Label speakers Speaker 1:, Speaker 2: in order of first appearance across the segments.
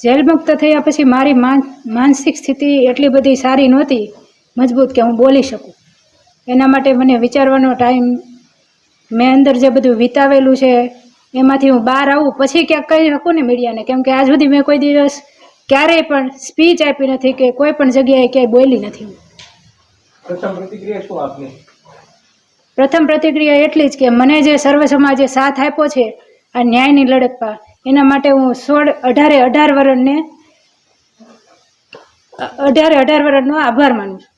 Speaker 1: Jail મુક્ત થયા પછી મારી માન- માનસિક સ્થિતિ એટલી બધી સારી નહોતી મજબૂત કે હું બોલી શકું. એના માટે મને વિચારવાનો ટાઈમ મેં અંદર જે બધું વિતાવેલું છે એમાંથી હું બહાર આવું પછી ક્યાંક કહી શકું ને મીડિયાને? કેમ કે આજ સુધી મેં કોઈ દિવસ ક્યારેય પણ સ્પીચ આપી નથી કે કોઈ પણ જગ્યાએ ક્યાંય બોલી નથી હું.
Speaker 2: પ્રથમ પ્રતિક્રિયા શું આપની?
Speaker 1: પ્રથમ પ્રતિક્રિયા એટલી જ કે મને જે સર્વ સમાજે સાથ આપ્યો છે આ ન્યાયની લડતમાં એના માટે હું સોળ અઢારે અઢાર વર્ષને અ- અઢારે અઢાર વર્ષનો આભાર માનું છું.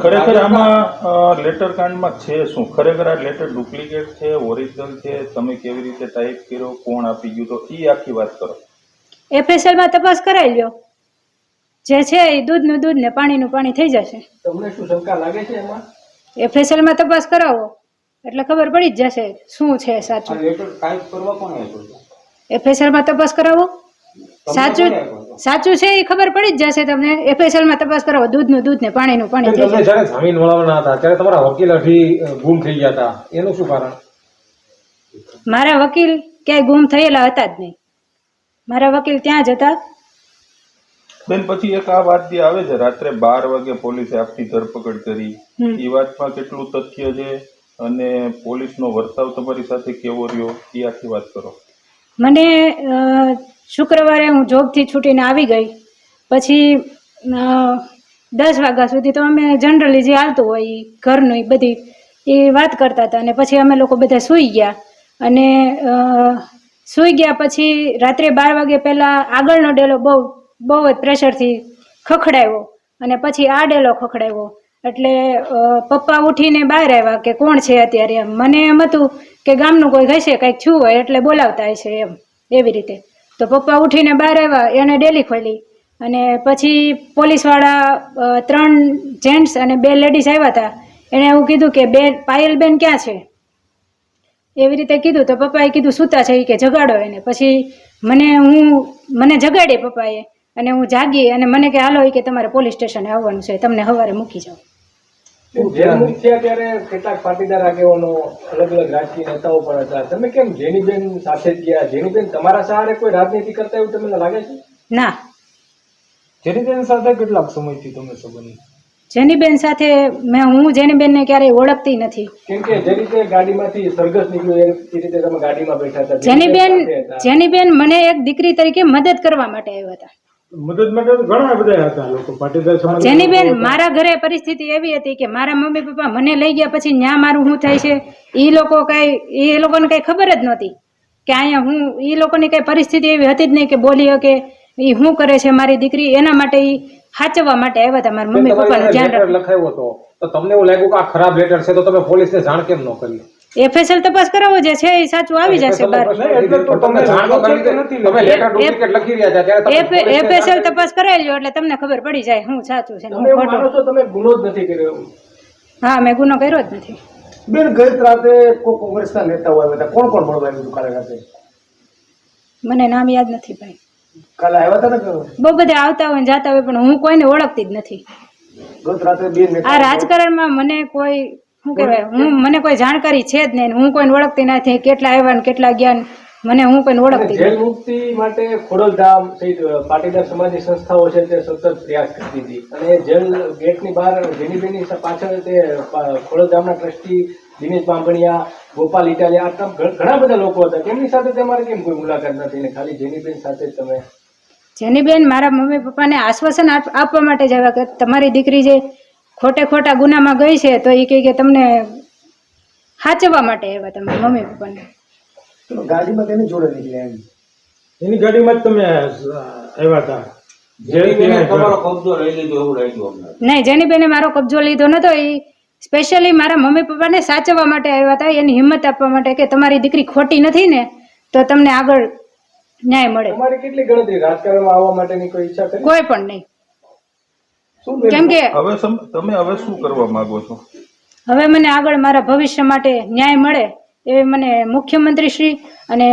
Speaker 3: ખરેખર આમાં લેટર કાંડમાં છે શું? ખરેખર આ લેટર ડુપ્લિકેટ છે ઓરિજિનલ છે? તમે કેવી રીતે ટાઈપ કર્યો? કોણ આપી ગયું? તો એ આખી વાત કરો.
Speaker 1: એફએસએલમાં તપાસ કરાવી લ્યો. જે છે એ દૂધનું દૂધ ને પાણીનું પાણી થઈ જશે.
Speaker 2: તમને શું શંકા લાગે છે એમાં?
Speaker 1: એફએસએલમાં તપાસ કરાવો. એટલે ખબર પડી જ જશે શું છે સાચું.
Speaker 2: લેટર ટાઈપ કરવા કોણે આપ્યો હતો?
Speaker 1: એફએસએલમાં તપાસ કરાવો? સાચું? સાચું છે એ ખબર પડી જ જશે તમને. એફએસએલમાં તપાસ કરાવો. દૂધનું દૂધ ને પાણીનું. પાણી
Speaker 4: તમને જયારે જામીન મળવાના હતા ત્યારે તમારા વકીલ અઢી ગુમ થઈ ગયા હતા. એનું શું કારણ?
Speaker 1: મારા વકીલ ક્યાંય ગુમ થયેલા હતા જ નહીં. મારા વકીલ ત્યાં જ હતા.
Speaker 3: બેન પછી એક આ વાત જે આવે છે રાત્રે બાર વાગે પોલીસે આપની ધરપકડ કરી. એ વાતમાં કેટલું તથ્ય છે? અને પોલીસનો વર્તાવ તમારી સાથે કેવો રહ્યો? એ આખી વાત કરો.
Speaker 1: મને શુક્રવારે હું જોબથી છૂટીને આવી ગઈ. પછી દસ વાગ્યા સુધી તો અમે જનરલી જે આવતું હોય ઘરનું એ બધી એ વાત કરતા હતા અને પછી અમે લોકો બધા સૂઈ ગયા. અને સૂઈ ગયા પછી રાત્રે બાર વાગે પહેલાં આગળનો ડેલો બહુ બહુ જ પ્રેશરથી ખખડાવ્યો અને પછી આ ડેલો ખખડાવ્યો એટલે પપ્પા ઉઠીને બહાર આવ્યા કે કોણ છે અત્યારે એમ. મને એમ હતું કે ગામનું કોઈ હશે, કંઈક છું હોય એટલે બોલાવતા હશે એમ, એવી રીતે. તો પપ્પા ઉઠીને બહાર આવ્યા એણે ડેલી ખોલી. અને પછી પોલીસવાળા ત્રણ જેન્ટ્સ અને બે લેડીઝ આવ્યા હતા એણે એવું કીધું કે બે પાયલબેન ક્યાં છે? એવી રીતે કીધું. તો પપ્પાએ કીધું, સૂતા છે કે જગાડો એને. પછી મને હું, મને જગાડી પપ્પાએ. અને હું જાગી અને મને કે, હાલો કે તમારે પોલીસ સ્ટેશને આવવાનું છે. તમને સવારે મૂકી જાઓ
Speaker 2: ત્યારે કેટલાક પાટીદાર આગેવાનો અલગ અલગ રાજકીય નેતાઓ પણ હતા. તમે કેમ જેનીબેન સાથે જ ગયા? જેનીબેન તમારા સહારે કોઈ રાજનીતિ કરતા એવું તમને લાગે છે?
Speaker 1: ના.
Speaker 4: જેનીબેન સાથે કેટલાક સમયથી તમે સંબંધ
Speaker 1: જેનીબેન સાથે મેં હું જેનીબેનને ક્યારેય ઓળખતી નથી.
Speaker 2: કેમ કે જે રીતે ગાડીમાંથી સરઘસ નીકળ્યો એ રીતે તમે ગાડીમાં બેઠા હતા.
Speaker 1: જેનીબેન. જેનીબેન મને એક દીકરી તરીકે મદદ કરવા માટે આવ્યા હતા.
Speaker 4: મદદ માટે તો ઘણા બધા હતા લોકો. પાટીદાર સમાજ
Speaker 1: જેનીબેન મારા ઘરે પરિસ્થિતિ એવી હતી કે મારા મમ્મી પપ્પા મને લઈ ગયા પછી ન્યા મારું શું થાય છે? એ લોકો કઈ એ લોકોને કઈ ખબર જ નહોતી કે અહીંયા હું એ લોકોની કઈ પરિસ્થિતિ એવી હતી જ નહીં કે બોલી શકે. એ શું કરે છે મારી દીકરી? એના માટે એ સાચવવા માટે આવ્યા હતા મારા મમ્મી પપ્પાનું ધ્યાન
Speaker 4: લખાયો હતો. તો તમને એવું લાગ્યું કે આ ખરાબ લેટર છે તો તમે પોલીસને જાણ કેમ ન કરી?
Speaker 1: એફએસએલ તપાસ કરાવો જે છે એ સાચું આવી જશે બહાર એફએસએલ તપાસ કરાવી લ્યો એટલે તમને ખબર પડી જાય હું સાચું છે
Speaker 2: તમે ગુનો જ નથી કર્યો?
Speaker 1: હા મેં ગુનો કર્યો જ નથી.
Speaker 5: બેન ગઈ રાતે કો કોંગ્રેસના નેતાઓ આવ્યા હતા. કોણ કોણ મળવા આવ્યું કાલે રાતે?
Speaker 1: મને નામ યાદ નથી ભાઈ.
Speaker 5: કાલે આવ્યા હતા ને
Speaker 1: બહુ બધા આવતા હોય ને જાતા હોય પણ હું કોઈને ઓળખતી જ નથી.
Speaker 5: ગત રાતે બે
Speaker 1: આ રાજકારણમાં મને કોઈ શું કહેવાય? હું મને કોઈ જાણકારી છે જ નહીં. હું કોઈને ઓળખતી નથી. કેટલા આવ્યા ને કેટલા ગયા મને હું કોઈને ઓળખતી
Speaker 2: જેલ મુક્તિ માટે ખોડલધામ સહિત પાટીદાર સમાજની સંસ્થાઓ છે તે સતત પ્રયાસ કરતી હતી. અને જેલ ગેટની બહાર જેનીબેનની પાછળ તે ખોડલધામના ટ્રસ્ટી દિનેશ બાંભણિયા ગોપાલ ઇટાલિયા આ ઘણા બધા લોકો હતા. તેમની સાથે તમારે કેમ કોઈ મુલાકાત નથી? ને ખાલી જેનીબેન સાથે જ તમે
Speaker 1: જેની બેન મારા મમ્મી પપ્પાને આશ્વાસન આપવા માટે જ આવ્યા કે તમારી દીકરી જે ખોટે ખોટા ગુનામાં ગઈ છે તો એ કહે કે તમને સાચવવા માટે આવ્યા તમે મમ્મી પપ્પાને.
Speaker 5: ગાડીમાં તેને જોડે નીકળ્યા એમ?
Speaker 4: એની ગાડીમાં જ તમે આવ્યા હતા
Speaker 6: જેને તમારો કબજો લઈ લીધો એવું લાગ્યું અમને.
Speaker 1: નહીં જેની બેને મારો કબજો લીધો નતો એ સ્પેશિયલી મારા મમ્મી પપ્પાને સાચવવા માટે આવ્યા હતા એની હિંમત આપવા માટે કે તમારી દીકરી ખોટી નથી ને તો તમને આગળ ન્યાય મળે.
Speaker 2: તમારી કેટલી ગણતરી? રાજકારણમાં આવવા માટેની કોઈ ઈચ્છા કરી?
Speaker 1: કોઈ પણ નહીં? કેમ કે
Speaker 3: હવે તમે હવે શું કરવા માંગો છો?
Speaker 1: હવે મને આગળ મારા ભવિષ્ય માટે ન્યાય મળે એ મને મુખ્યમંત્રી શ્રી અને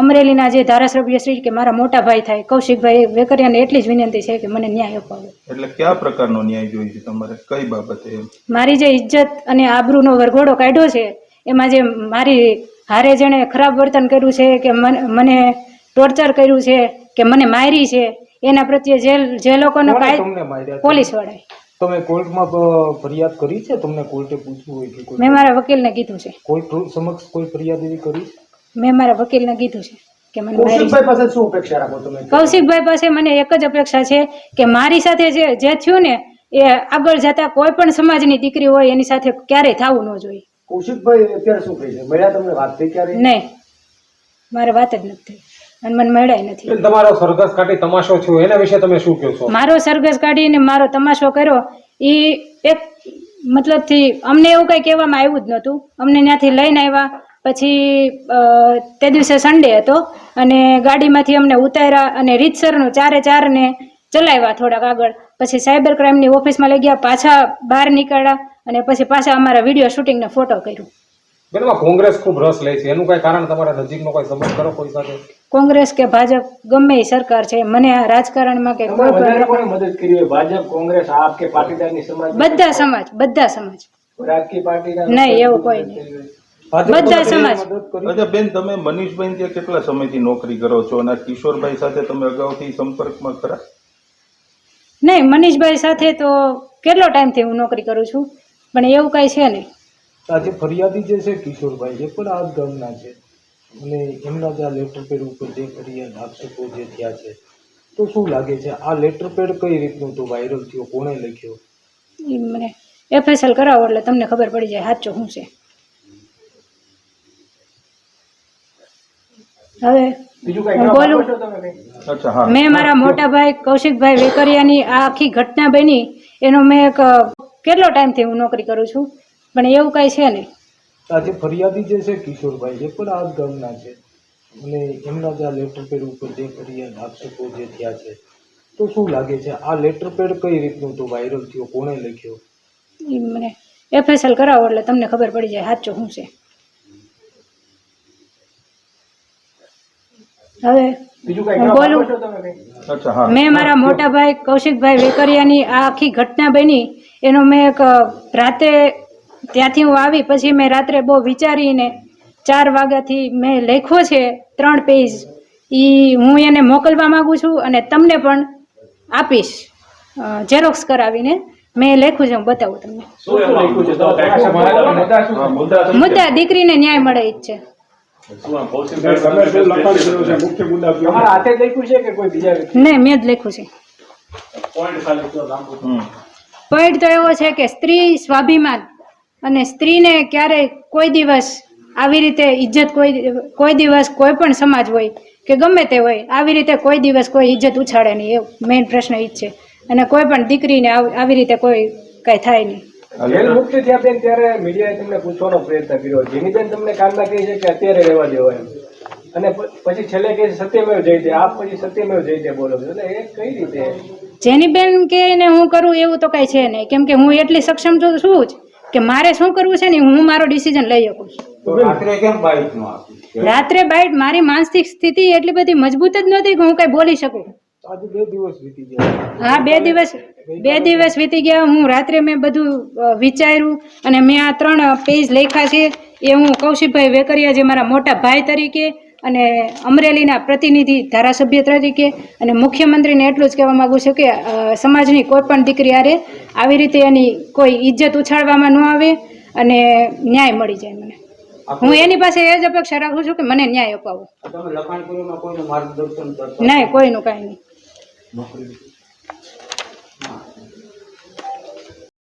Speaker 1: અમરેલીના જે ધારાસભ્ય શ્રી કે મારા મોટા ભાઈ થાય કૌશિકભાઈ વેકરિયાને એટલી જ વિનંતી છે કે મને ન્યાય અપાવો.
Speaker 3: એટલે કયા પ્રકારનો ન્યાય જોઈએ છે તમારે? કઈ બાબતે
Speaker 1: મારી જે ઇજ્જત અને આબરૂનો વરઘોડો કાઢ્યો છે એમાં જે મારી હારે જેણે ખરાબ વર્તન કર્યું છે કે મને મને ટોર્ચર કર્યું છે કે મને મારી છે એના પ્રત્યે જે જે લોકોનો? પોલીસ વાળાએ.
Speaker 5: તમે કોર્ટમાં ફરિયાદ કરી છે? તમને કોર્ટે પૂછવું હોય કે
Speaker 1: મેં મારા વકીલને કીધું છે.
Speaker 5: કોર્ટ સમક્ષ કોઈ ફરિયાદ એવી કરી?
Speaker 1: મેં મારા વકીલને કીધું છે કે મને
Speaker 5: કૌશિકભાઈ પાસે શું અપેક્ષા રાખો તમે?
Speaker 1: કૌશિકભાઈ પાસે મને એક જ અપેક્ષા છે કે મારી સાથે જે જે થયું ને એ આગળ જતા કોઈ પણ સમાજની દીકરી હોય એની સાથે ક્યારેય થવું ન જોઈએ.
Speaker 5: કૌશિકભાઈ અત્યારે શું કહે છે? મળ્યા તમને વાત થઈ ક્યારે
Speaker 1: નહીં. મારે વાત જ નથી થઈ. અને મને મળ્યા નથી.
Speaker 4: તમારો સરઘસ કાઢી તમાશો છો એના વિશે તમે શું કહો છો?
Speaker 1: મારો સરઘસ કાઢીને મારો તમાશો કર્યો એ એક મતલબથી અમને એવું કંઈ કહેવામાં આવ્યું જ નહોતું. અમને ત્યાંથી લઈને આવ્યા પછી તે દિવસે સન્ડે હતો અને ગાડીમાંથી અમને ઉતાર્યા અને રીતસરનું ચારે ચારને ચલાવ્યા થોડાક આગળ. પછી સાયબર ક્રાઇમની ઓફિસમાં લઈ ગયા પાછા બહાર નીકળ્યા અને પછી પાછા અમારા વીડિયો શૂટિંગને ફોટો કર્યું.
Speaker 4: કોંગ્રેસ ખૂબ રસ લે છે. એનું કઈ કારણ તમારા નજીકનો કોઈ સંબંધ કરો કોઈ સાથે?
Speaker 1: કોંગ્રેસ કે ભાજપ ગમે એ સરકાર છે મને આ રાજકારણમાં કે કોઈ પણ
Speaker 2: મદદ કરી હોય? ભાજપ કોંગ્રેસ આપ કે પાટીદારની સમાજ
Speaker 1: બધા સમાજ બધા સમાજ.
Speaker 2: રાજકીય પાર્ટીના
Speaker 1: નહીં, એવું કોઈ નહીં. બધા સમાજ.
Speaker 3: અચ્છા બેન તમે મનીષભાઈ ત્યાં કેટલા સમયથી નોકરી કરો છો? અને કિશોરભાઈ સાથે તમે અગાઉથી સંપર્કમાં ખરા?
Speaker 1: નહીં મનીષભાઈ સાથે તો કેટલો ટાઈમથી હું નોકરી કરું છું? પણ એવું કાંઈ છે નહીં.
Speaker 5: આજે ફરિયાદી જે છે કિશોરભાઈ એ પણ આ ગામના છે. અને એમના જે આ લેટર પેડ ઉપર જે ફરિયાદ આક્ષેપો જે થયા છે તો શું લાગે છે? આ લેટર પેડ કઈ રીતનું તો વાયરલ થયો? કોણે લખ્યો?
Speaker 1: મને એફએસએલ કરાવો એટલે તમને ખબર પડી જાય સાચો શું છે. હવે બોલું? મેં મારા મોટા ભાઈ કૌશિકભાઈ વેકરિયાની આ આખી ઘટના બની. એનો મેં એક કેટલો ટાઈમથી હું નોકરી કરું છું? પણ એવું કાંઈ છે નહીં.
Speaker 5: આજે ફરિયાદી જે છે કિશોરભાઈ એ પણ આ જ ગામના છે. અને એમના જે આ લેટર પેડ ઉપર જે ફરિયાદ આક્ષેપો જે થયા છે તો શું લાગે છે? આ લેટર પેડ કઈ રીતનું તો વાયરલ થયો? કોણે લખ્યો?
Speaker 1: એ મને એફએસએલ કરાવો એટલે તમને ખબર પડી જાય સાચો શું છે. હવે
Speaker 2: બીજું કઈ
Speaker 1: હું બોલું?
Speaker 3: અચ્છા હા.
Speaker 1: મેં મારા મોટા ભાઈ કૌશિકભાઈ વેકરિયાની આ આખી ઘટના બની. એનો મેં એક રાતે ત્યાંથી હું આવી પછી મેં રાત્રે બહુ વિચારીને ચાર વાગ્યાથી મેં લખ્યો છે ત્રણ પેજ. એ હું એને મોકલવા માંગુ છું અને તમને પણ આપીશ. ઝેરોક્સ કરાવીને મેં લખ્યું છે હું બતાવું તમને.
Speaker 6: મુદ્દા
Speaker 1: દીકરીને ન્યાય મળે જ છે. નહીં મેં જ લખ્યું છે. પોઈન્ટ તો એવો છે કે સ્ત્રી સ્વાભિમાન અને સ્ત્રીને ક્યારેય કોઈ દિવસ આવી રીતે ઇજ્જત કોઈ કોઈ દિવસ કોઈ પણ સમાજ હોય કે ગમે તે હોય આવી રીતે કોઈ દિવસ કોઈ ઇજ્જત ઉછાળે નહીં એ મેઇન પ્રશ્ન ઈ જ છે. અને કોઈ પણ દીકરીને આવી રીતે કોઈ કાંઈ થાય નહીં.
Speaker 2: જેલ
Speaker 3: લેટર-
Speaker 2: થયા બેન ત્યારે મીડિયાએ તમને પૂછવાનો પ્રયત્ન કર્યો. જેની બેન તમને કાનમાં કહે છે કે અત્યારે રહેવા દેવો એમ. અને પછી છેલ્લે કહે સત્યમેવ જયતે આપ પછી સત્યમેવ જયતે બોલો છો. એટલે એ કઈ રીતે?
Speaker 1: જેની બેન કે હું કરું એવું તો કાંઈ છે નહીં. કેમ કે હું એટલી સક્ષમ છું છું જ? કે મારે શું કરવું છે ને હું મારો ડિસિઝન લઈ શકું છું.
Speaker 6: રાત્રે કેમ બાઈક નો આપી?
Speaker 1: રાત્રે બાઈટ મારી માનસિક સ્થિતિ એટલી બધી મજબૂત જ નહોતી કે હું કાંઈ બોલી શકું.
Speaker 5: આજે બે દિવસ વીતી ગયા.
Speaker 1: હા બે દિવસ બે દિવસ વીતી ગયા. હું રાત્રે મેં બધું વિચાર્યું અને મેં આ ત્રણ પેજ લખ્યા છે. એ હું કૌશિકભાઈ વેકરિયા જે મારા મોટા ભાઈ તરીકે અને અમરેલીના પ્રતિનિધિ ધારાસભ્ય તરીકે અને મુખ્યમંત્રીને એટલું જ કહેવા માંગુ છું કે સમાજની કોઈ પણ દીકરી આરે આવી રીતે એની કોઈ ઇજ્જત ઉછાળવામાં ન આવે અને ન્યાય મળી જાય મને. હું એની પાસે એ જ અપેક્ષા રાખું છું કે મને ન્યાય અપાવો. નહીં કોઈનું કાંઈ નહીં.